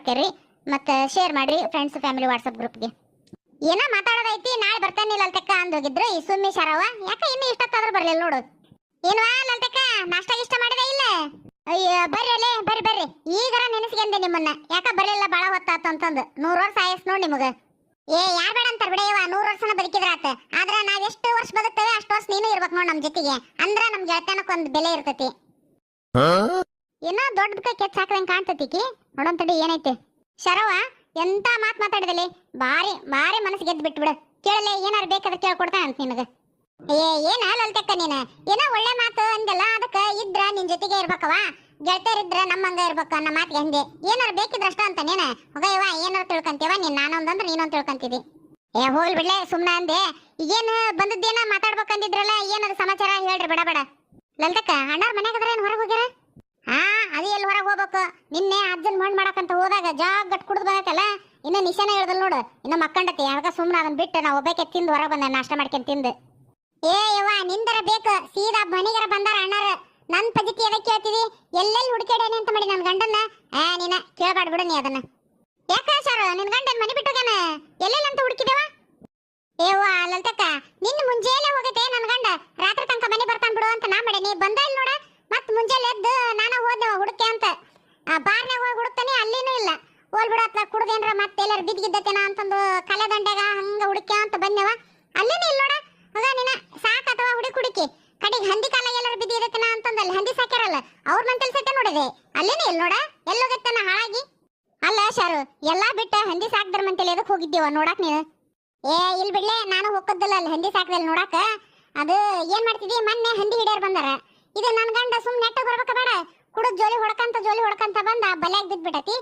ಮಾಡ್ಕೇರಿ ಮತ್ತೆ ಶೇರ್ ಮಾಡ್ರಿ friends family WhatsApp ಗ್ರೂಪ್ಗೆ ಏನೋ ಮಾತಾಡೋದೈತಿ, ನಾಳೆ ಬರ್ತಾನೆ ಲಲ್ತಕ್ಕ ಅಂದೋಗಿದ್ರು ಈ ಸುಮ್ಮಿ ಶರವ ಯಾಕ ಇನ್ನು ಇಷ್ಟೊತ್ತಾದ್ರೂ ಬರಲಿಲ್ಲ ನೋಡು. ಏನ್ವಾ ಲಲ್ತಕ್ಕ, ನಾಷ್ಟ ಇಷ್ಟ ಮಾಡಿದೆ ಇಲ್ಲ? ಅಯ್ಯೋ, ಬರ್ರಿ ಅಲ್ಲೇ, ಬರ್ರಿ ಬರ್ರಿ. ಈಗರ ನೆನೆಸ್ಕೊಂಡೆ ನಿಮ್ಮನ್ನ. ಯಾಕ ಬರಲಿಲ್ಲ, ಬಾಳ ಹೊತ್ತಾತು ಅಂತಂದು. ನೂರ್ ವರ್ಷ ಆಯಸ್ ನೋಡಿ ನಿಮಗೆ. ಏ, ಯಾರು ಬೇಡ ಅಂತಾರ ಬಿಡಯ್ಯವ ನೂರು ವರ್ಷನ ಬದುಕಿದ್ರಾತ ಆದ್ರೆ ನಾವು ಎಷ್ಟು ವರ್ಷ ಬದುಕ್ತೇವೆ, ಅಷ್ಟು ವರ್ಷ ನೀನು ಇರ್ಬೇಕು ನೋಡ್ ನಮ್ಮ ಜೊತೆಗೆ. ಅಂದ್ರೆ ನಮ್ ಗೆಳತನಕ್ ಒಂದ್ ಬೆಲೆ ಇರ್ತೈತಿ. ಏನೋ ದೊಡ್ಡ ಕೆಚ್ಚ ಹಾಕದಂಗ್ ಕಾಣ್ತತಿಕಿ ನೋಡೋನ್ ತಡಿ, ಏನೈತಿ? ಶರವ, ಎಂತ ಮಾತ್ ಮಾತಾಡಿದಲ್ಲಿ ಬಾರಿ ಬಾರಿ ಮನಸ್ಸು ಗೆದ್ದು ಬಿಟ್ಬಿಡು. ಕೇಳಲೆ ಏನಾರು ಬೇಕಾದ್ರೆ ಕೇಳ್ಕೊಡ್ತಾನೆ ಅಂತ ನಿನಗ. ಏ, ಏನ ಲಲ್ತಕ್ಕ ನೀನ? ಏನೋ ಒಳ್ಳೆ ಮಾತು ಅಂದಲ್ಲ ಅದಕ್ಕ ಇದ್ರ ನಿನ್ ಜೊತೆಗೆ ಇರ್ಬೇಕವ ಗೆಳತಿಯರಿದ್ರ ನಮ್ಮಂಗ ಇರ್ಬೇಕು ಅನ್ನೋ ಮಾತಿಗೆ ಹಂಗೆ ಏನಾರು ಬೇಕಿದ್ರ ಅಷ್ಟ ಅಂತ ನೀನ? ಹೋಗಯ್ಯವ ಏನಾರು ತಿಳ್ಕೊಂತೀವ? ನೀನ್ ನಾನೊಂದಂದ್ರ ನೀನೊಂದ್ ತಿಳ್ಕೊಂತಿದಿ. ಏ ಹೋಗ್ಲಿ ಬಿಡ್ಲೆ ಸುಮ್ಮನೆ ಅಂದೆ. ಈಗೇನು ಬಂದದ್ದೇನ ಮಾತಾಡ್ಬೇಕಂದಿದ್ರಲ್ಲ, ಏನದು ಸಮಾಚಾರ ಹೇಳ್ರಿ, ಬೇಡ ಬೇಡ. ಲಲಿತಕ್ಕ, ಅಣ್ಣಾರ್ ಮನ್ಯಾಗ ಅದ್ರ ಏನ್ ಹೊರಗೆ ಹೋಗ್ಯಾರ? ಹಾ, ಅದು ಎಲ್ಲಿ ಹೊರಗೆ ಹೋಗ್ಬೇಕು? ನಿನ್ನೆ ಅಜ್ಜನ್ ಮಣ್ಣು ಮಾಡಕಂತ ಹೋದಾಗ ಜಾಗ್ ಗಟ್ ಕುಡ್ದು ಬಂದೈತಲ್ಲ? ಇನ್ನ ನಿಶಾನ ಹೇಳ್ದಲ್ ನೋಡು. ಇನ್ನ ಮಕ್ಕಂಡತಿ ಯಾವಾಗ ಸುಮ್ಮನೆ ಅದನ್ನ ಬಿಟ್ಟು ನಾ ಒಬ್ಬಕ್ಕೆ ತಿಂದು ಹೊರಗೆ ಬಂದೆ, ನಾಷ್ಟ ಮಾಡ್ಕೊಂಡ್ ತಿಂದು. ಏ, ಯವ್ವ, ನಿಂದರ ಬೇಕು. ಸೀದಾ ಮನಿಗರ ಬಂದಾರ ಅಣ್ಣಾರ. ನನ್ ಪದ್ಧತಿ ಎದಕ್ಕೆ ಕೇಳ್ತೀವಿ ಎಲ್ಲೆಲ್ಲಿ ಹುಡುಕಾಡೇನೆ ಅಂತ ಮಾಡಿ ನನ್ನ ಗಂಡನ್ನ? ಆ ನೀನ ಕೇಳ್ಬಾಡ್ ಬಿಡು ನೀ ಅದನ್ನ. ಯಾಕ ಸರ್? ನಿನ್ ಗಂಡನ್ ಮನಿ ಬಿಟ್ಟೋಗ್ಯಾನ ಎಲ್ಲೆಲ್ಲ ಅಂತ ಹುಡುಕಿದೇವ? ಏವ್ವ ಲಲ್ತಕ್ಕ ನಿನ್ನ ಮುಂಜಾನೆ ಹೋಗೈತೆ ನನ್ನ ಗಂಡ. ರಾತ್ರಿ ತನಕ ಮನೆ ಬರ್ತಾನ ಬಿಡು ಅಂತ ನಾ ಮಾಡೇನಿ ಬಂದ ಇಲ್ಲಿ ನೋಡ. ಮತ್ ಮುಂಜಾನೆ ಎದ್ದು ನಾನ ಹೋದ್ನವ ಹುಡುಕೆ ಅಂತ. ಆ ಬಾರ್ನ್ಯಾಗ ಹೋಗಿ ಹುಡುಕ್ತಾನೆ, ಅಲ್ಲಿನೂ ಇಲ್ಲ. ಹೋಲ್ ಬಿಡತ್ತ ಕುಡ್ದೇನ್ರ ಮತ್ತೆ ಎಲ್ಲಾರು ಬಿದ್ದಿದ್ದತೇನ ಅಂತಂದು ಕಲೆ ದಂಡೆಗ ಹಂಗ ಹುಡುಕ್ಯ ಅಂತ ಬಂದೆವ ಅಲ್ಲಿನೂ ಇಲ್ಲ ನೋಡ, ಮಗ ನಿನ ಸಾಕ್ ಅಥವಾ ಹುಡುಕಿ ಹುಡುಕಿ. ಕಡೆಗೆ ಹಂದಿ ಕಾಲ ಎಲ್ಲಾರು ಬಿದ್ದಿದ್ದತೇನ ಅಂತಂದು ಅಲ್ಲಿ ಹಂದಿ ಸಾಕ್ಯಾರಲ್ಲ, ಅವ್ರ ಮಂತಲ್ ಸತೆ ನೋಡಿದೆ. ಅಲ್ಲಿನೂ ಇಲ್ಲ ನೋಡ ಎಲ್ಲೋಗತ್ತನ ಹಾಳಾಗಿ? ಅಲ್ಲ ಶಾರು, ಎಲ್ಲಾ ಬಿಟ್ಟ ಹಂದಿ ಸಾಕ್ದ್ರ ಮಂತೇಳಿ ಎದಕ್ ಹೋಗಿದ್ದೀವ ನೋಡಕ್ ನೀನು? ಏ, ಇಲ್ ಬಿಡ್ಲೆ, ನಾನು ಹೋಗದ್ದಲ್ಲ ಅಲ್ಲಿ ಹಂದಿ ಸಾಕ್ದಲ್ಲಿ ನೋಡಾಕ. ಅದು ಏನ್ ಮಾಡ್ತಿದಿ? ಮೊನ್ನೆ ಹಂದಿ ಹಿಡಿಯರ್ ಬಂದಾರ. ಇದು ನನ್ನ ಗಂಡ ಸುಮ್ಮನೆ ನೆಟ್ಟ ಬರ್ಬೇಕ ಬೇಡ. ಕುಡದ್ ಜೋಲಿ ಹೊಡ್ಕಂತ ಜೋಲಿ ಹೊಡ್ಕಂತ ಬಂದ ಬಲಿಯಾಗಿ ಬಿದ್ಬಿಟ್ಟತಿ.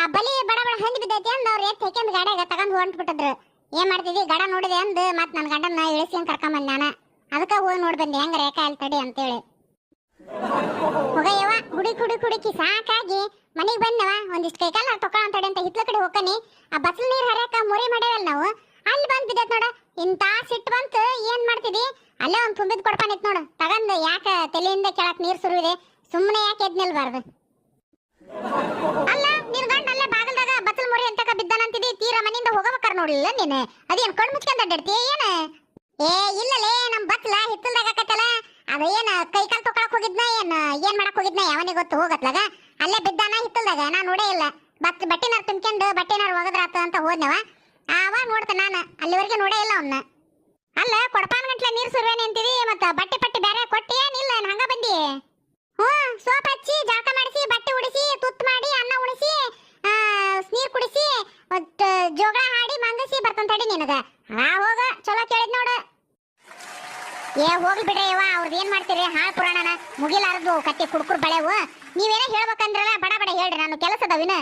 ಆ ಬಲಿ ಬಡ ಬಡ ಹಂದಿ ಬಿದ್ದೈತಿ ಅಂದ ಅವ್ರು ಎತ್ತ ಹಾಕ್ಯಂದ್ ಗಾಡ್ಯಾಗ ತಗೊಂಡ್ ಹೊಂಟ್ ಬಿಟ್ಟಿದ್ರು ಏನ್ ಮಾಡ್ತಿದಿ? ಗಡ ನೋಡಿದೆ ಅಂದ್ ನನ್ನ ಗಂಡನ ಇಳಿಸ್ಕೊಂಡ್ ಕರ್ಕೊಂಬಂದ್ ನಾನು. ಅದಕ್ಕ ಹೋಗಿ ನೋಡ್ ಬಂದೆ, ಹೆಂಗ ರೇಖಾ ಅಲ್ಲಿ ತಡಿ ಅಂತೇಳಿ. ಹೋಗಯ್ಯವ ಗುಡಿ ಕುಡಿ ಕುಡಿಕಿ ಸಾಕಾಗಿ ಮನೆಗೆ ಬಂದವ. ಒಂದಿಷ್ಟು ಕೈಕಾಲ ತೊಗೊಳ ಅಂತಡಿ ಅಂತ ಹಿತ್ಲ ಕಡೆ ಹೋಗ್ಕನಿ ಆ ಬಸ್ಲು ನೀರು ಹರಿಯಕ ಮುರಿ ಮಾಡ್ಯಾವಲ್ಲ ನಾವು. ಅಲ್ಲಿ ಬಂದ್ ಬಿದ್ದೈತೆ ನೋಡ. ಇಂತ ಸಿಟ್ಟು ಬಂತು, ಏನ್ ಮಾಡ್ತಿದಿ? ಅಲ್ಲೇ ಒಂದು ತುಂಬಿದ್ ಕೊಡ್ಪಾನಿತ್ ನೋಡು. ತಗಂದ ಯಾಕೆ ತಲೆಯಿಂದ ಕೆಳಕ್ ನೀರ್ ಇದೆ ಸುಮ್ಮನೆ ಯಾಕೆ ಎದ್ ನಿಲ್ಬಾರ್ದು? ಅಲ್ಲ, ನಿನ್ ಗಂಡ ಅಲ್ಲೇ ಬಾಗಲ್ದಾಗ ಬತ್ತಲ್ ಮುರಿ ಅಂತಕ ಬಿದ್ದಾನಂತಿದಿ? ತೀರ ಮನೆಯಿಂದ ಹೋಗಬೇಕಾರ ನೋಡಿಲ್ಲ ನೀನು? ಅದೇನ್ ಕಣ್ ಮುಚ್ಕೊಂಡ್ ಅಡ್ಡಾಡ್ತಿ ಏನ? ಏ, ಇಲ್ಲಲೇ ನಮ್ ಬತ್ಲ ಹಿತ್ತಲ್ದಾಗ ಕತ್ತಲ ಅದ ಏನ ಕೈ ಕಾಲ್ ತೊಕೊಳಕ್ ಹೋಗಿದ್ನ ಏನ್? ಏನ್ ಮಾಡಕ್ ಹೋಗಿದ್ನ ಯಾವನಿಗೆ ಗೊತ್ತು? ಹೋಗತ್ಲಾಗ? ಅಲ್ಲೇ ಬಿದ್ದಾನ ಹಿತ್ತಲ್ದಾಗ ನಾ ನೋಡೇ ಇಲ್ಲ. ಬತ್ ಬಟ್ಟೆನಾರ್ ತುಂಬ್ಕೊಂಡು ಬಟ್ಟೆನಾರ್ ಒಗದ್ರಾತ ಅಂತ ಹೋದ್ನವ. ಆವಾಗ ನೋಡ್ತ ನಾನು. ಅಲ್ಲಿವರೆಗೆ ನೋಡೇ ಇಲ್ಲ ಅವನ್ನ ಅಲ್ಲ, ಕೊಡಪಾನ ಗಂಟ್ಲೆ ನೀರು ಸುರ್ವೇನೆ ಅಂತೀವಿ ಮತ್ತ ಬಟ್ಟೆ ಪಟ್ಟಿ ಬೇರೆ ಕೊಟ್ಟಿ ಏನಿಲ್ಲ ಏನ್ ಹಂಗ ಬಂದಿ? ಹ್ಞೂ, ಸೋಪ್ ಹಚ್ಚಿ, ಜಳಕ ಮಾಡಿಸಿ, ಬಟ್ಟೆ ಉಡಿಸಿ, ತುತ್ತು ಮಾಡಿ, ಅನ್ನ ಉಡಿಸಿ ನೀರ್ ಕುಡಿಸಿ ಜೋಗಳ ಹಾಡಿ ಮಂಗಸಿ ಬರ್ತಂತ ತಡಿ ನಿನಗ. ಹಾ ಹೋಗ, ಚಲೋ ಕೇಳಿದ್ ನೋಡು. ಏ, ಹೋಗ್ಲಿ ಬಿಡ್ರಿ ಇವ ಅವ್ರದ್ದು ಏನ್ ಮಾಡ್ತೀರಿ? ಹಾಳು ಪುರಾಣನ ಮುಗಿಲಾರದು ಕತ್ತಿ ಕುಡ್ಕುರ್ ಬಳೆವು. ನೀವೇನೇ ಹೇಳ್ಬೇಕಂದ್ರಲ್ಲ, ಬಡ ಬಡ ಹೇಳ್ರಿ, ನಾನು ಕೆಲಸ ಅದಾವಿನ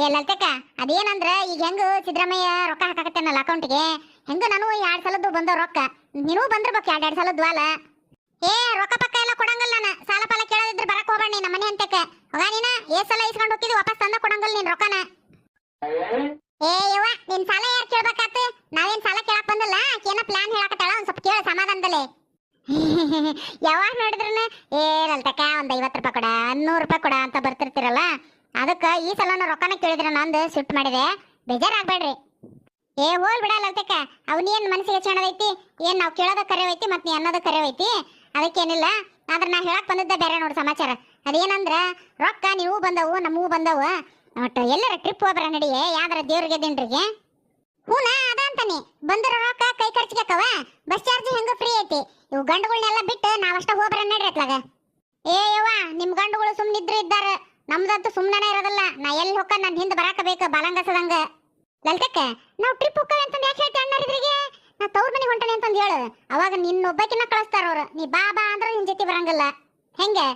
ಏ ಲಲಿತಕ್ಕ ಅದೇನಂದ್ರ ಈಗ ಹೆಂಗ ಸಿದ್ದರಾಮಯ್ಯ ರೊಕ್ಕ ಹಾಕಾಕತ್ತೇನಲ್ಲ ಅಕೌಂಟ್ಗೆ? ಹೆಂಗ ನಾನು ಎರಡ್ ಸಲದ್ದು ಬಂದ ರೊಕ್ಕ? ನೀನು ಬಂದಿರ್ಬೇಕು ಎರಡ್ ಎರಡ್ ಸಲದ್ದು ಅಲ್ಲ. ಏ, ರೊಕ್ಕ ಪಕ್ಕ ಎಲ್ಲ ಕೊಡಂಗಲ್ಲ ನಾನು. ಸಾಲ ಪಾಲ ಕೇಳೋದಿದ್ರೆ ಬರಕ್ ಹೋಗ್ಬೇಡ ನೀನ್ ಮನೆ ಅಂತಕ್ಕ ಹೋಗ ನೀನ, ಏ ಸಲ ಇಸ್ಕೊಂಡು ಹೋಗ್ತಿದ್ವಿ ವಾಪಸ್ ತಂದ ಕೊಡಂಗಲ್ಲ ನೀನ್ ರೊಕ್ಕನ. ಏ, ಯವ್ವ, ನಿನ್ ಸಾಲ ಯಾರು ಕೇಳ್ಬೇಕಾತ? ನಾವೇನ್ ಸಾಲ ಕೇಳಕ್ ಬಂದಲ್ಲ? ಏನೋ ಪ್ಲಾನ್ ಹೇಳಕತ್ತಾಳ, ಒಂದ್ ಸ್ವಲ್ಪ ಕೇಳ ಸಮಾಧಾನದಲ್ಲೇ. ಯಾವಾಗ ನೋಡಿದ್ರನ? ಏ ಲಲ್ತಕ್ಕ ಒಂದ್ ಐವತ್ ರೂಪಾಯಿ ಕೊಡ ನೂರು ರೂಪಾಯಿ ಕೊಡ ಅಂತ ಬರ್ತಿರ್ತಿರಲ್ಲ? ಅದಕ್ಕ ಈ ಸಲನ ರೊಕ್ಕನ ಕೇಳಿದ್ರೆ ನಂದು ಸಿಟ್ಟು ಮಾಡಿದೆ. ಬೇಜಾರಾಗ್ಬೇಡ್ರಿ. ಏ, ಹೋಲ್ ಬಿಡಲ್ಲ ಅದಕ್ಕೆ ಅವನೇನ್ ಮನಸ್ಸಿಗೆ ಚೆನ್ನದೈತಿ ಏನು ನಾವು ಕೇಳೋದ ಕರೆ ಐತಿ ಮತ್ತು ನೀ ಅನ್ನೋದ ಕರೆ ಐತಿ ಅದಕ್ಕೇನಿಲ್ಲ. ಆದ್ರೆ ನಾ ಹೇಳಕ್ ಬಂದಿದ್ದೆ ಬೇರೆ ನೋಡಿ ಸಮಾಚಾರ. ಅದೇನಂದ್ರ, ರೊಕ್ಕ ನೀವು ಬಂದವು, ನಮ್ಮೂ ಬಂದವು. ಒಟ್ಟು ಎಲ್ಲರ ಟ್ರಿಪ್ ಹೋಗ್ಬರ ನಡಿಯೇ? ಯಾವ್ದಾರ ದೇವ್ರಿಗೆ ದಿಂಡ್ರಿಗೆ ಹೂನ, ಅದ ಅಂತಾನೆ. ಬಂದಿರೋ ರೊಕ್ಕ ಕೈ ಖರ್ಚಿಗೆ ಬಸ್ ಚಾರ್ಜ್ ಹೆಂಗ ಫ್ರೀ ಐತಿ? ಇವು ಗಂಡುಗಳನ್ನೆಲ್ಲ ಬಿಟ್ಟು ನಾವಷ್ಟ ಹೋಗ್ಬರ ನಡ್ರಿ ಅತ್ಲಾಗ ಏ, ಯವ್ವ ನಿಮ್ಮ ಗಂಡುಗಳು ಸುಮ್ಮನಿದ್ರು ಇದ್ದಾರ. ನಮ್ದಂತೂ ಸುಮ್ಮನೆ ಇರೋದಲ್ಲ. ನಾ ಎಲ್ಲಿ ಹೋಗ ನನ್ನ ಹಿಂದೆ ಬರಾಕ ಬೇಕು? ಬಾಲಂಗಸದಂಗ. ಲಲ್ತಕ್ಕ, ನಾವ್ ಟ್ರಿಪ್ ಹೋಗ್ತೇವೆ ಅಂತ ಯಾಕೆ ಹೇಳ್ತಿ ಅಣ್ಣರಿದ್ರಿಗೆ ನಾ ತವ್ರ ಮನೆ ಹೊಂಟನೆ ಅಂತಂದು ಹೇಳು. ಅವಾಗ ನಿನ್ನೊಬ್ಬಕಿನ ಕಳಿಸ್ತಾರ ಅವ್ರು. ನೀ ಬಾ ಬಾ ಅಂದ್ರೆ ನಿನ್ನ ಜೊತೆ ಬರಂಗಿಲ್ಲ. ಹೆಂಗೆ?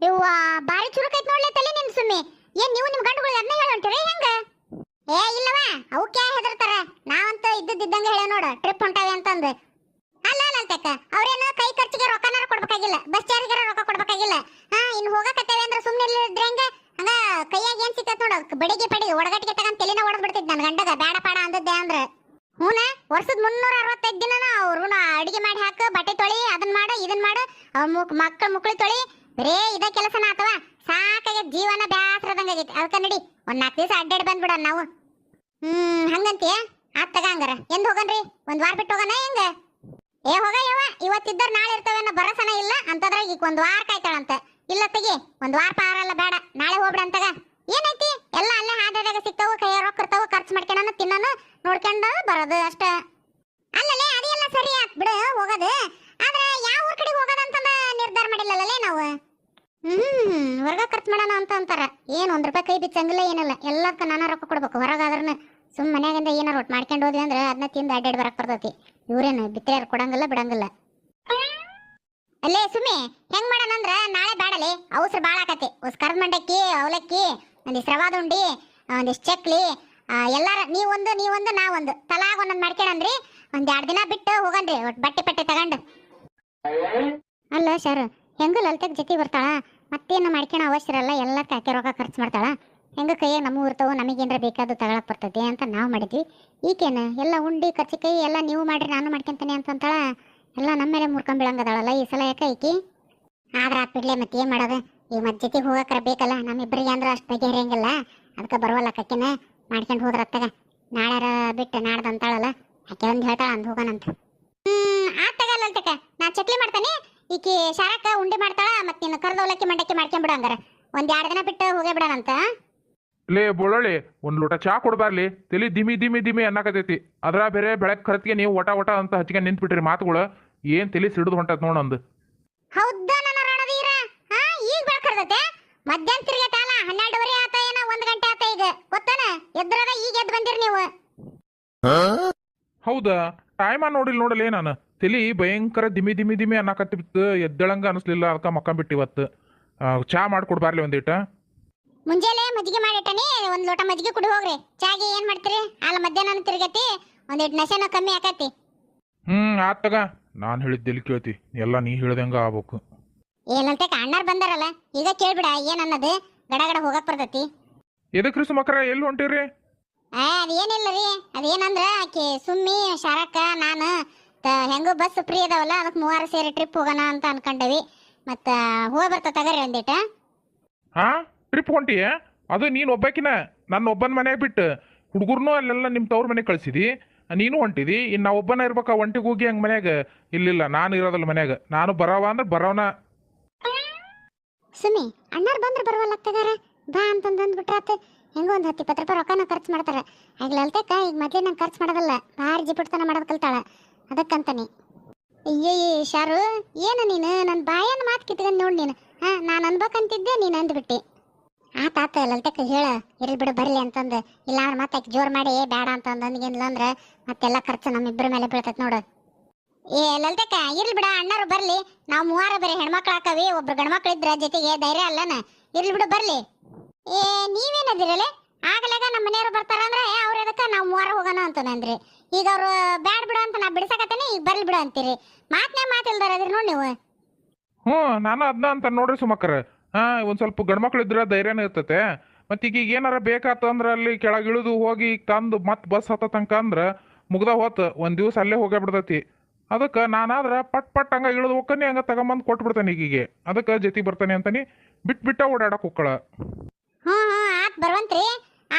ಇವ್ವ ಬಾರಿ ಚುರುಕೈತ್ ನೋಡ್ಲೆ ತಲೆ ನಿನ್ ಸುಮ್ಮಿ. ಏನ್ ನೀವು ನಿಮ್ ಗಂಡುಗಳು ಅದನ್ನ ಹೇಳಿ ಹೆಂಗ? ಏ ಇಲ್ಲವ ಅವಕ್ಕೆ ಹೆದರ್ತಾರ? ನಾವಂತೂ ಇದ್ದದ್ದಿದ್ದಂಗೆ ಹೇಳ ನೋಡು. ಟ್ರಿಪ್ ಹೊಂಟಾವೆ ಅಂತಂದು. ಅಲ್ಲ ಲಲ್ತಕ್ಕ, ಅವ್ರೇನು ಕೈ ಖರ್ಚಿಗೆ ರೊಕ್ಕನಾರ ಕೊಡ್ಬೇಕಾಗಿಲ್ಲ. ಬಸ್ ಚಾರ್ಜ್ಗಾರ ರೊಕ್ಕ ಕೊಡ್ಬೇಕಾಗಿಲ್ಲ. ಹಾ ಇನ್ನು ಹೋಗಕತ್ತೇವೆ ಅಂದ್ರೆ ಸುಮ್ಮನೆ ಇಲ್ಲಿದ್ರೆ ಹೆಂಗ? ಹಂಗ ಕೈಯಾಗ ಏನ್ ಸಿಕ್ಕತ್ ನೋಡ ಬಡಿಗೆ ಪಡಿ, ಒಡಗಟ್ಟಿಗೆ ತಗೊಂಡ್ ತಲೆನ ಹೊಡೆದ್ ಬಿಡ್ತಿದ್ ನನ್ ಗಂಡಗ ಬೇಡ ಪಾಡ ಅಂದದ್ದೆ ಅಂದ್ರ. ಹೂನ, ವರ್ಷದ ಮುನ್ನೂರ ಅರವತ್ತೈದು ದಿನ ಅವ್ರು ಅಡಿಗೆ ಮಾಡಿ ಹಾಕು, ಬಟ್ಟೆ ತೊಳಿ, ಅದನ್ ಮಾಡು, ಇದನ್ ಮಾಡು ಅವ್ರ ಮುಕ್, ಮಕ್ಕಳ ತೊಳಿ, ಬರೇ ಇದ ಕೆಲಸನ ಆತವ ಸಾಕಾಗೈತೆ ಜೀವನ ಬ್ಯಾಸರದಂಗಾಗೈತಿ ಅದಕ್ಕ ನಡಿ, ಒಂದ್ ನಾಲ್ಕು ದಿವಸ ಅಡ್ಡಾಡಿ ಬಂದ್ಬಿಡೋಣ ನಾವು. ಹ್ಮ್, ಹಂಗಂತೀಯ? ಆತ್ ತಗ ಹಂಗಾರ. ಎಂದ್ ಹೋಗನ್ರಿ? ಒಂದ್ ವಾರ ಬಿಟ್ಟು ಹೋಗೋಣ ಹೆಂಗ? ಏ, ಹೋಗ ಯವ ಇವತ್ತಿದ್ದರ್ ನಾಳೆ ಇರ್ತವೇನೋ ಭರಸನ ಇಲ್ಲ, ಅಂತದ್ರಾಗ ಈಗ ಒಂದ್ ವಾರ ಕಾಯ್ತಾಳಂತ ಇಲ್ಲ ತೆಗಿ, ಒಂದ್ ವಾರ ಪಾರಲ್ಲ, ಬೇಡ. ನಾಳೆ ಹೋಗ್ಬಿಡ ಅಂತಗ. ಏನೈತಿ? ಎಲ್ಲ ಅಲ್ಲೇ ಹಾದಿಯಾಗ ಸಿಗ್ತಾವು ಕೈ ರೊಕ್ಕ ಇರ್ತಾವ, ಖರ್ಚು ಮಾಡ್ಕೊಂಡು ತಿನ್ನೋನು ನೋಡ್ಕೊಂಡು ಬರೋದು ಅಷ್ಟ. ಅಲ್ಲಲೇ ಅದೆಲ್ಲ ಸರಿ ಬಿಡು, ಹೋಗೋದು. ಆದ್ರೆ ಯಾವ ಊರ್ ಕಡೆ ಹೋಗೋದಂತಂದ ನಿರ್ಧಾರ ಮಾಡಿಲ್ಲಲ್ಲೇ ನಾವು? ಹ್ಮ್ ಹೊರಗ ಖರ್ಚು ಮಾಡೋಣ ಅಂತ ಅಂತಾರ. ಏನ್ ಒಂದ್ ರೂಪಾಯಿ ಕೈ ಬಿಚ್ಚಂಗಿಲ್ಲ, ಏನಿಲ್ಲ. ಎಲ್ಲಕ್ಕ ನಾನಾ ರೊಕ್ಕ ಕೊಡ್ಬೇಕು. ಹೊರಗಾದ್ರನ ಸುಮ್ ಮನ್ಯಾಗಿಂದ ಏನಾರ ಒಟ್ಟು ಮಾಡ್ಕೊಂಡು ಹೋದ್ವಿ ಅಂದ್ರೆ ಅದನ್ನ ತಿಂದು ಅಡ್ಡಾಡಿ ಬರಕ್ ಬರ್ತೈತಿ. ಇವ್ರೇನು ಬಿತ್ತರೆ ಕೊಡಂಗಿಲ್ಲ, ಬಿಡಂಗಿಲ್ಲ. ಅಲ್ಲೇ ಸುಮ್ಮಿ, ಹೆಂಗ್ ಮಾಡಣಂದ್ರ ನಾಳೆ ಬೇಡಲಿ ಅವಸರ ಬಾಳ ಆಕತಿ. ಕರ್ದ ಮಂಡಕ್ಕಿ, ಅವಲಕ್ಕಿ ಒಂದಿಷ್ಟು ರವಾದ ಉಂಡಿ ಒಂದಿಷ್ಟು ಚಕ್ಲಿ ಎಲ್ಲಾರ ನೀವೊಂದು ನೀವೊಂದು ಒಂದು ತಲಾಗ ಒಂದೊಂದು ಮಾಡ್ಕೊಳನ್ರಿ ಒಂದ್ ಎರಡು ದಿನ ಬಿಟ್ಟು ಹೋಗನ್ರಿ ಒಟ್ಟು ಬಟ್ಟೆ ಪಟ್ಟೆ ತಗೊಂಡು. ಅಲ್ಲ ಸರ್ ಹೆಂಗ ಲಲಿತಕ್ ಜೊತೆ ಬರ್ತಾಳ? ಮತ್ತೇನು ಮಾಡ್ಕೊಳ ಅವಶ್ಯ ಇರಲ್ಲ ಎಲ್ಲ ಕಾಕಿ ರೊಕ್ಕ ಖರ್ಚು ಮಾಡ್ತಾಳ. ಹೆಂಗ ಕೈಯಾಗ ನಮ್ಮ ಊರ್ತಾವು ನಮಗೇನ್ರ ಬೇಕಾದ್ದು ತಗೊಳಕ್ ಬರ್ತದೆ ಅಂತ ನಾವು ಮಾಡಿದ್ವಿ. ಈಕೇನ? ಎಲ್ಲ ಉಂಡಿ ಕೈ ಎಲ್ಲ ನೀವು ಮಾಡ್ರಿ, ನಾನು ಮಾಡ್ಕೊಂತೀನಿ ಅಂತಂತಾಳ ಎಲ್ಲ ನಮ್ಮ ಮೇಲೆ ಮುರ್ಕೊಂಡ್ ಬೀಳಂಗದಾಳಲ್ಲ ಈ ಸಲ ಯಾಕ ಐಕಿ ಆದ್ರೆ ಆತ್ ಬಿಡ್ಲೆ ಮತ್ತೆ ಏನ್ ಮಾಡೋದು? ಈ ಮತ್ತೆ ಜೊತೆಗೆ ಹೋಗಕ್ರ ಬೇಕಲ್ಲ ನಮ್ಮಿಬ್ಬರಿಗೆ ಅಂದ್ರೆ ಅಷ್ಟು ಬಗೆಹರಿಯಂಗಿಲ್ಲ. ಅದಕ್ಕೆ ಬರುವಲ್ಲ ಕಕ್ಕಿನ ಮಾಡ್ಕೊಂಡು ಹೋದ್ರ ಅತ್ತಗ. ನಾಳೆ ಬಿಟ್ಟು ನಾಡ್ದು ಅಂತಾಳಲ್ಲ, ಆಕೆ ಒಂದು ಹೇಳ್ತಾಳ, ಅಂದ್ ಹೋಗೋಣಂತ ಹ್ಮ್, ಆತ್ ತಗಲ್ಲ ಅಂತಕ ನಾ ಚಕ್ಲಿ ಮಾಡ್ತಾನೆ. ಈಕಿ ಶಾರಕ್ಕ ಉಂಡಿ ಮಾಡ್ತಾಳ ಮತ್ತೆ ನೀನು ಕರ್ದವಲಕ್ಕಿ ಮಂಡಕ್ಕಿ ಮಾಡ್ಕೊಂಡ್ಬಿಡು ಹಂಗಾರ. ಒಂದ್ ಎರಡು ದಿನ ಬಿಟ್ಟು ಹೋಗೇ ಬಿಡೋಣಂತ ಲೇ ಬೊಳ್ಳೊಳ್ಳಿ ಒಂದ್ ಲೋಟ ಚಾ ಕೊಡ್ಬಾರ್ಲಿ ತಲಿ ದಿಮಿ ದಿಮಿ ದಿಮಿ ಅನ್ನಕತೈತಿ. ಅದ್ರ ಬೇರೆ ಬೆಳಕ್ ಖರ್ಚಿಗೆ ನೀವು ಒಟ ಒಟ ಅಂತ ಹಚ್ಕೊಂಡು ನಿಂತ್ಬಿಟ್ರಿ ಮಾತುಗಳು. ಏನ್ ತಿಳಿ ಸಿಡಿದು ಹೊಂಟತ್ ನೋಡೊಂದು ಹೌದಾ ನನ್ನ ರಣವೀರ? ಹಾ ಈಗ ಬೆಳ್ಕರ್ದತೆ ಮಧ್ಯಾಹ್ನ ತಿರ್ಗೈತಲ್ಲ ಹನ್ನೆರಡುವರೆ ಆತ ಏನ ಒಂದ್ ಗಂಟೆ ಆತ ಈಗ. ಗೊತ್ತಾನ? ಎದ್ರಾಗ ಈಗ ಎದ್ದು ಬಂದಿರಿ ನೀವು. ಹೌದಾ? ಟೈಮ ನೋಡಿಲ್ ನೋಡಲೇ ನಾನು. ತಲಿ ಭಯಂಕರ ದಿಮಿ ದಿಮಿ ದಿಮಿ ಅನ್ನಕತ್ತಿತ್ತು ಎದ್ದಳಂಗ ಅನಿಸ್ಲಿಲ್ಲ ಅದಕ್ಕೆ ಮಕ್ಕಂಬಿಟ್ಟು ಇವತ್ತು. ಚಾ ಮಾಡ್ಕೊಡ್ ಮಾಡ್ಕೊಡ್ಬಾರ್ಲಿ ಒಂದಿಟ. ಮುಂಜಾನೆ ಮಜ್ಜಿಗೆ ಮಾಡಿಟ್ಟನಿ ಒಂದ್ ಲೋಟ ಮಜ್ಜಿಗೆ ಕುಡಿ ಹೋಗ್ರಿ. ಚಾಗೆ ಏನ್ ಮಾಡ್ತೀರಿ? ಅಲ್ಲ ಮಧ್ಯಾಹ್ನ ತಿರ್ಗತಿ ಒಂದಿಟ್ ನಶೆನೋ ಕಮ್ಮಿ ಆಕತಿ. ಹ್ಮ್ ಆತಗ ತಗ. ನಾನು ಹೇಳಿದ್ದೆಲ್ಲಿ ಕೇಳ್ತಿ? ಎಲ್ಲ ನೀ ಹೇಳ್ದಂಗ ಆಗ್ಬೇಕು. ಏನಂತೆ ಅಣ್ಣಾರ್ ಬಂದಾರಲ್ಲ? ಈಗ ಕೇಳ್ಬಿಡ ಏನ್ ಅನ್ನದು ಗಡ ಗಡ ಹೋಗಕ್ ಬರ್ತೈತಿ. ಎದಕ್ರಿ ಸುಮಕ್ರ ಎಲ್ಲಿ ಹೊಂಟಿರಿ? ಆ ಅದೇನಿಲ್ಲ ರೀ. ಅದೇನಂದ್ರ ಆಕಿ ಸುಮ್ಮಿ ಶಾರಕ್ಕ ನಾನು ತ- ಹೆಂಗೋ ಬಸ್ ಫ್ರೀ ಅದಾವಲ್ಲ ಅದಕ್ಕೆ ಮೂವಾರು ಸೇರಿ ಟ್ರಿಪ್ ಹೋಗೋಣ ಅಂತ ಅನ್ಕೊಂಡವಿ. ಮತ್ತ ಹೋಗ ಬರ್ತಾ ತಗರಿ ಒಂದಿಟ. ಹಾ? ಟ್ರಿಪ್ ಹೊಂಟಿ ಅದು ನೀನು ಒಬ್ಬಾಕಿನ? ನನ್ನ ಒಬ್ಬನ ಮನೆ ಬಿಟ್ಟು. ಹುಡುಗರ್ನು ಅಲ್ಲೆಲ್ಲ ನಿಮ್ಮ ತವ್ರ ಮನೆಗೆ ಕಳ್ಸಿದಿ. ನೀನು ಹೊಂಟಿದಿ ಇನ್ನು ನಾ ಒಬ್ಬನ ಇರ್ಬೇಕಾ, ಒಂಟಿಗೆ ಹೋಗಿ ಹಂಗೆ ಮನ್ಯಾಗ, ಇಲ್ಲಿಲ್ಲ, ನಾನು ಇರೋದಲ್ಲ ಮನ್ಯಾಗ, ನಾನು ಬರವ ಅಂದ್ರೆ ಬರೋನ ಸುಮ್ಮನೆ ಅಣ್ಣಾರ್ ಬಂದ್ರೆ ಬರುವಲ್ಲ ತಗಾರ ಬಾ ಅಂತಂದ್ ಅಂದ್ಬಿಟ್ರಾತ. ಹೆಂಗೋ ಒಂದ್ ಹತ್ತು ಇಪ್ಪತ್ತು ರೂಪಾಯಿ ರೊಕ್ಕನ ಖರ್ಚು ಮಾಡ್ತಾರೆ. ಅಲ್ತಕ್ಕ ಈಗ ಮೊದಲೇ ನಂಗೆ ಖರ್ಚು ಮಾಡೋದಲ್ಲ ಭಾರಿ ಜಿಪುಟ್ತನ ಮಾಡೋದು ಕಲ್ತಾಳ ಅದಕ್ಕಂತಾನೆ. ಅಯ್ಯಯ್ಯ, ಶಾರು, ಏನು ನೀನು? ನನ್ನ ಬಾಯನ್ನ ಮಾತು ಕಿತ್ಕೊಂಡು ನೋಡಿ ನೀನು. ಹಾಂ, ನಾನು ಅನ್ಬೇಕಂತಿದ್ದೆ, ನೀನು ಅಂದ್ಬಿಟ್ಟು. ಆ ಆತ ಲಲ್ತಕ್ಕ ಹೇಳ, ಇರ್ಲಿ ಬಿಡು ಬರಲಿ ಅಂತಂದು. ಇಲ್ಲ ಅವ್ರ ಮತ್ತೆ ಜೋರು ಮಾಡಿ ಬೇಡ ಅಂತ ಅಂದಂಗಿಲ್ಲ ಅಂದ್ರೆ ಮತ್ತೆಲ್ಲ ಖರ್ಚು ನಮ್ಮಿಬ್ಬರ ಮೇಲೆ ಬೀಳ್ತೈತೆ ನೋಡು. ಏ, ಲಲಿತಕ್ಕ, ಇರ್ಲಿ ಬಿಡ, ಅಣ್ಣರು ಬರ್ಲಿ. ನಾವು ಮೂವಾರ ಬೇರೆ ಹೆಣ್ಮಕ್ಳು ಹಾಕವಿ, ಒಬ್ರು ಗಂಡ್ಮಕ್ಳು ಇದ್ರ ಜೊತೆಗೆ ಧೈರ್ಯ ಅಲ್ಲನ? ಇರ್ಲಿ ಬಿಡು, ಬರ್ಲಿ. ಏ, ನೀವೇನದಿರಲೆ? ಆಗಲಾಗ ನಮ್ಮ ಮನೆಯವ್ರು ಬರ್ತಾರ ಅಂದ್ರೆ ಅವ್ರ ಅದಕ್ಕೆ ನಾವು ಮೂವಾರ ಹೋಗೋಣ ಅಂತಂದ್ರಿ ಈಗ ಅವ್ರು ಬ್ಯಾಡ್ ಬಿಡು ಅಂತ ನಾ ಬಿಡ್ಸಕತ್ತೇನೆ, ಈಗ ಬರ್ಲಿ ಬಿಡು ಅಂತೀರಿ. ಮಾತನೇ ಮಾತಿಲ್ದಾರ ಅದ್ರಿ ನೋಡಿ ನೀವು. ಹ್ಞೂ, ನಾನು ಅದನ್ನ ಅಂತ ನೋಡ್ರಿ ಸುಮಕ್ಕರ ಹಾ, ಒಂದು ಸ್ವಲ್ಪ ಗಂಡ್ಮಕ್ಳು ಇದ್ರೆ ಧೈರ್ಯನೇ ಇರ್ತತೆ. ಮತ್ತೆ ಈಗ ಏನಾರ ಬೇಕಾತಂದ್ರೆ ಅಲ್ಲಿ ಕೆಳಗೆ ಇಳಿದು ಹೋಗಿ ತಂದು ಮತ್ತೆ ಬಸ್ ಹತ್ತ ತನಕ ಅಂದ್ರೆ ಮುಗ್ದ ಹೋತು ಒಂದು ದಿವಸ ಅಲ್ಲೇ ಹೋಗೇ ಬಿಡ್ತೈತಿ. ಅದಕ್ಕೆ ನಾನಾದ್ರೆ ಪಟ್ ಪಟ್ ಹಂಗ ಇಳಿದು ಹೋಗ್ತಾನೆ ಹಂಗೆ ತಗೊಂಬಂದು ಕೊಟ್ಬಿಡ್ತಾನೆ ಈಗೀಗೆ. ಅದಕ್ಕೆ ಜೊತೆ ಬರ್ತಾನೆ ಅಂತಾನೆ. ಬಿಟ್ ಬಿಟ್ಟ ಓಡಾಡಕ್ ಹೋಗ್ಕಳ ಹ್ಞೂ ಹ್ಞೂ ಆತ್ ಬರ್ವಂತ್ರಿ.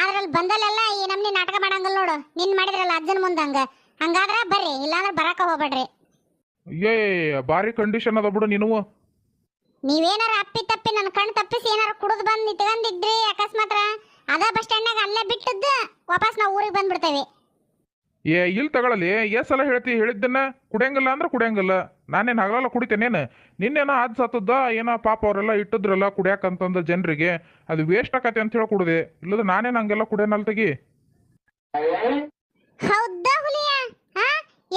ಆದ್ರಲ್ಲಿ ಬಂದಲ್ಲೆಲ್ಲ ಈ ನಮ್ನಿ ನಾಟಕ ಮಾಡಂಗಲ್ಲ ನೋಡು. ನಿನ್ ಮಾಡಿದ್ರಲ್ಲ ಅಜ್ಜನ ಮುಂದಂಗ ಹಂಗಾದ್ರ ಬರ್ರಿ ಇಲ್ಲಾಂದ್ರೆ ಬರಾಕ ಹೋಗ್ಬೇಡ್ರಿ. ಏ ಭಾರಿ ಕಂಡೀಷನ್ ಅದ ಬಿಡು ನೀನು. ನೀವೇನಾರ ಅಪ್ಪಿ ತಪ್ಪಿ ನನ್ನ ಕಣ್ಣು ತಪ್ಪಿಸಿ ಏನಾರ ಕುಡಿದು ಬಂದು ನಿತ್ಕೊಂಡಿದ್ರಿ ಅಕಸ್ಮಾತ್ರ. ಅದ ಬಸ್ ಸ್ಟ್ಯಾಂಡ್ನಾಗ ಅಲ್ಲೇ ಬಿಟ್ಟದ್ದು ವಾಪಸ್ ನಾವು ಊರಿಗೆ ಬಂದ್ಬಿಡ್ತೇವೆ. ಏ ಇಲ್ಲಿ ತಗೊಳ್ಳಲಿ ಎಷ್ಟು ಸಲ ಹೇಳ್ತಿ ಹೇಳಿದ್ದನ್ನ ಕುಡಿಯಂಗಿಲ್ಲ ಅಂದ್ರೆ ಕುಡಿಯಂಗಿಲ್ಲ. ನಾನೇನು ಹಗಲೆಲ್ಲ ಕುಡಿತೇನೇನು ನಿನ್ನೇನ ಅದು ಸತ್ತದ ಏನೋ ಪಾಪ ಅವರೆಲ್ಲ ಇಟ್ಟಿದ್ರಲ್ಲ ಕುಡಿಯಾಕಂತಂದ ಜನರಿಗೆ. ಅದು ವೇಸ್ಟ್ ಆಕತಿ ಅಂತ ಹೇಳಿ ಕುಡಿದೆ ಇಲ್ಲದ ನಾನೇನು ಹಂಗೆಲ್ಲ ಕುಡಿಯನಲ್ ತಗಿ? ಹೌದಾ ಹುಲಿಯ? ಹಾ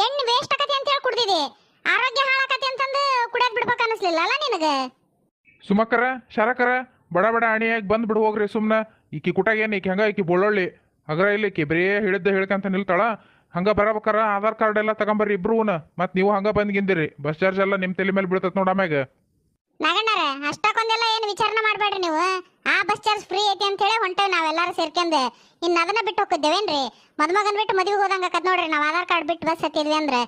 ಎಣ್ಣೆ ವೇಸ್ಟ್ ಆಕತಿ ಅಂತ ಹೇಳಿ ಕುಡ್ದಿದೆ ಆರೋಗ್ಯ ಹಾಳಾಕತಿ ಅಂತಂದು ಕುಡಿಯೋದ್ ಬಿಡ್ಬೇಕು ಅನಿಸ್ಲಿಲ್ಲ ಅಲ್ಲ ನಿನಗೆ? ಸುಮಕ್ಕರ ಶರಕರ ಬಡ ಬಡ ಅಣಿಯಾಗಿ ಬಂದು ಬಿಡು ಹೋಗ್ರಿ ಸುಮ್ನ. ಈಕಿ ಕುಟಾಗ ಏನ್ ಈಕಿ ಹಂಗ ಈಕಿ ಬೊಳ್ಳೊಳ್ಳಿ ಹಗರ ಇಲ್ಲಿ ಬರೇ ಹೇಳಿದ್ದ ಹೇಳ್ಕಂತ ನಿಲ್ತಾಳ. ಹಂಗ ಬರಬೇಕಾರ ಆಧಾರ್ ಕಾರ್ಡ್ ಎಲ್ಲ ತಗೊಂಬರ್ರಿ ಇಬ್ರೂನ. ಮತ್ ನೀವು ಹಂಗ ಬಂದ್ಗಿಂದಿರಿ ಬಸ್ ಚಾರ್ಜ್ ಎಲ್ಲ ನಿಮ್ಮ ತಲೆ ಮೇಲೆ ಬೀಳ್ತೈತೆ ನೋಡ ಆಮ್ಯಾಗ. ನಗಣ್ಣರ ಅಷ್ಟಕ್ಕೊಂದೆಲ್ಲ ಏನು ವಿಚಾರಣೆ ಮಾಡಬೇಡ್ರಿ ನೀವು? ಆ ಬಸ್ ಚಾರ್ಜ್ ಫ್ರೀ ಐತಿ ಅಂತ ಹೇಳಿ ಹೊಂಟೇವ್ ನಾವೆಲ್ಲಾರು ಸೇರ್ಕೊಂಡ್ ಇನ್ನು ಅದನ್ನ ಬಿಟ್ಟು ಹೋಗಿದ್ದೇವೇನ್ರಿ ಮದ್ಮಗನ್ ಬಿಟ್ಟು ಮದುವೆಗೆ ಹೋದಂಗ ಕದ್ ನೋಡ್ರಿ ನಾವು ಆಧಾರ್ ಕಾರ್ಡ್ ಬಿಟ್ಟು ಬಸ್ ಹತ್ತಿದ್ವಿ ಅಂದ್ರೆ.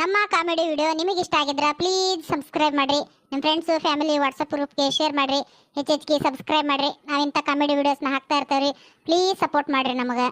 ನಮ್ಮ ಕಾಮಿಡಿ ವಿಡಿಯೋ ನಿಮಗೆ ಇಷ್ಟ ಆಗಿದ್ರೆ ಪ್ಲೀಸ್ ಸಬ್ಸ್ಕ್ರೈಬ್ ಮಾಡ್ರಿ. ನಿಮ್ಮ ಫ್ರೆಂಡ್ಸ್ ಫ್ಯಾಮಿಲಿ ವಾಟ್ಸಪ್ ಗ್ರೂಪ್ಗೆ ಶೇರ್ ಮಾಡ್ರಿ. ಹೆಚ್ಚೆಚ್ಗೆ ಸಬ್ಸ್ಕ್ರೈಬ್ ಮಾಡಿರಿ. ನಾವು ಇಂಥ ಕಾಮಿಡಿ ವೀಡಿಯೋಸ್ನ ಹಾಕ್ತಾ ಇರ್ತೇವ್ರಿ. ಪ್ಲೀಸ್ ಸಪೋರ್ಟ್ ಮಾಡಿರಿ ನಮಗೆ.